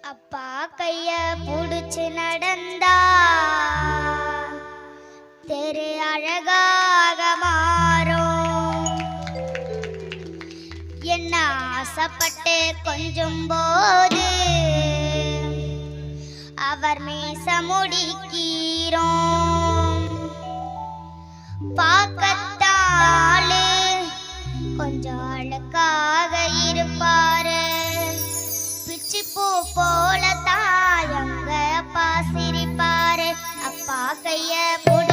அப்பா கைய புடிச்சு நடந்தா. தெரு அழகாக மாறும். என்ன ஆசைப்பட்டு கொஞ்சம் போது அவர் மேச முடிக்க பூ போல தாயங்க அப்பா சிரிப்பாரு. அப்பா கைய போடு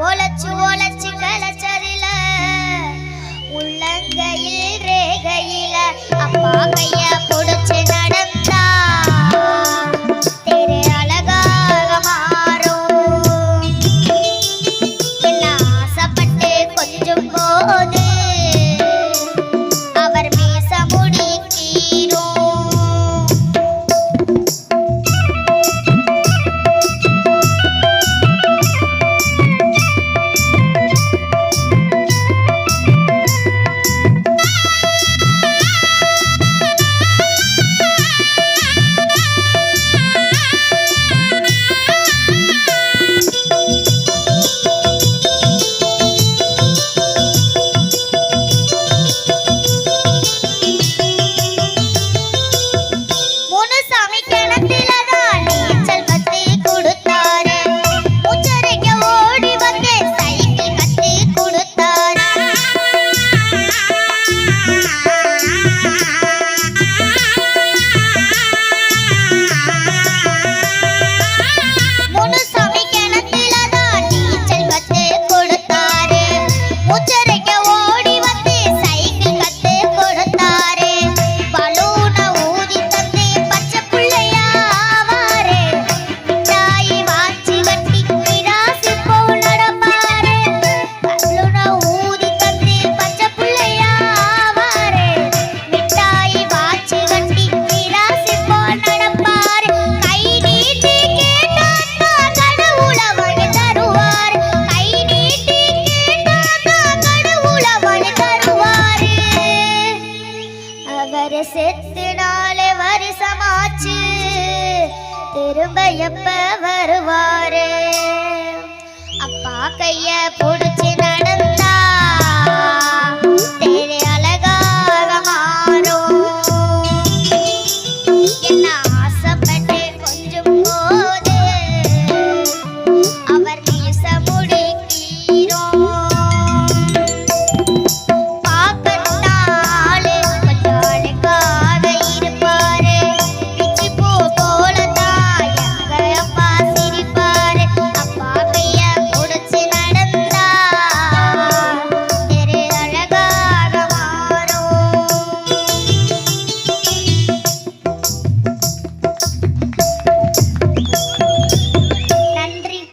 ஓலச்சு ஓலச்சு கலச்சதில உள்ளங்கையில் ரேகையில அப்பா கைய புடிச்சு நாலு வருஷமாச்சு திரும்ப எப்ப வருவாரு? அப்பா கைய புடிச்சு நடந்த